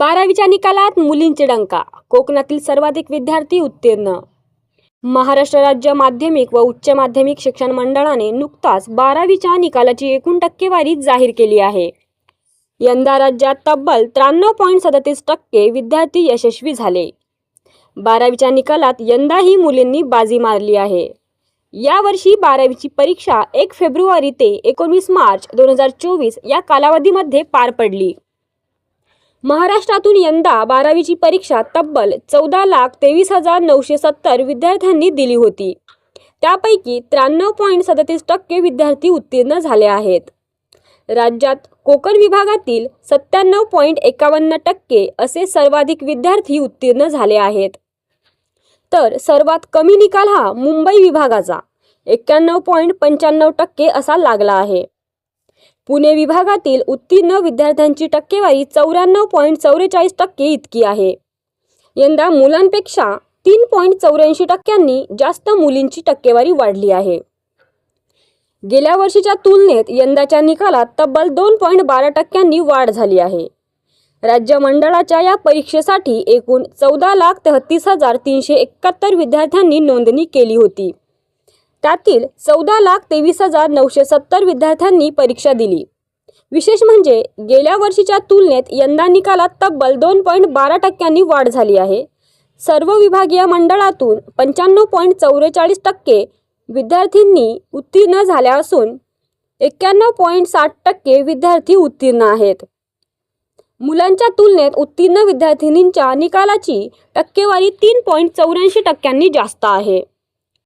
बारावीच्या निकालात मुलींचे डंका कोकणातील सर्वाधिक विद्यार्थी उत्तीर्ण. महाराष्ट्र राज्य माध्यमिक व उच्च माध्यमिक शिक्षण मंडळाने नुकताच बारावीच्या निकालाची एकूण टक्केवारी जाहीर केली आहे. यंदा राज्यात तब्बल त्र्याण्णव पॉईंट सदतीस टक्के विद्यार्थी यशस्वी झाले. बारावीच्या निकालात यंदाही मुलींनी बाजी मारली आहे. यावर्षी बारावीची परीक्षा एक फेब्रुवारी ते एकोणवीस मार्च दोन हजार चोवीस या कालावधीमध्ये पार पडली. महाराष्ट्रातून यंदा बारावीची परीक्षा तब्बल चौदा लाख तेवीस हजार नऊशे सत्तर विद्यार्थ्यांनी दिली होती. त्यापैकी त्र्याण्णव पॉईंट सदतीस टक्के विद्यार्थी उत्तीर्ण झाले आहेत. राज्यात कोकण विभागातील सत्त्याण्णव पॉईंट एकावन्न टक्के असे सर्वाधिक विद्यार्थी उत्तीर्ण झाले आहेत. तर सर्वात कमी निकाल हा मुंबई विभागाचा. एक्क्याण्णव पॉईंट पंच्याण्णव टक्के असा लागला आहे. पुणे विभागातील उत्तीर्ण विद्यार्थ्यांची टक्केवारी चौऱ्याण्णव पॉईंट चौवेचाळीस टक्के इतकी आहे. यंदा मुलांपेक्षा तीन पॉईंट चौऱ्याऐंशी टक्क्यांनी जास्त मुलींची टक्केवारी वाढली आहे. गेल्या वर्षीच्या तुलनेत यंदाच्या निकालात तब्बल दोन पॉईंट बारा टक्क्यांनी वाढ झाली आहे. राज्य मंडळाच्या या परीक्षेसाठी एकूण चौदा लाख तेहतीस हजार तीनशे एकाहत्तर विद्यार्थ्यांनी नोंदणी केली होती. त्यातील चौदा लाख तेवीस हजार नऊशे सत्तर विद्यार्थ्यांनी परीक्षा दिली. विशेष म्हणजे गेल्या वर्षीच्या तुलनेत यंदा निकालात तब्बल दोन पॉईंट बारा टक्क्यांनी वाढ झाली आहे. सर्व विभागीय मंडळातून पंच्याण्णव पॉईंट चौवेचाळीस टक्के विद्यार्थ्यांनी उत्तीर्ण झाल्या असून एक्क्याण्णव पॉईंट साठ टक्के विद्यार्थी उत्तीर्ण आहेत. मुलांच्या तुलनेत उत्तीर्ण विद्यार्थिनींच्या निकालाची टक्केवारी तीन पॉईंट चौऱ्याऐंशी टक्क्यांनी जास्त आहे.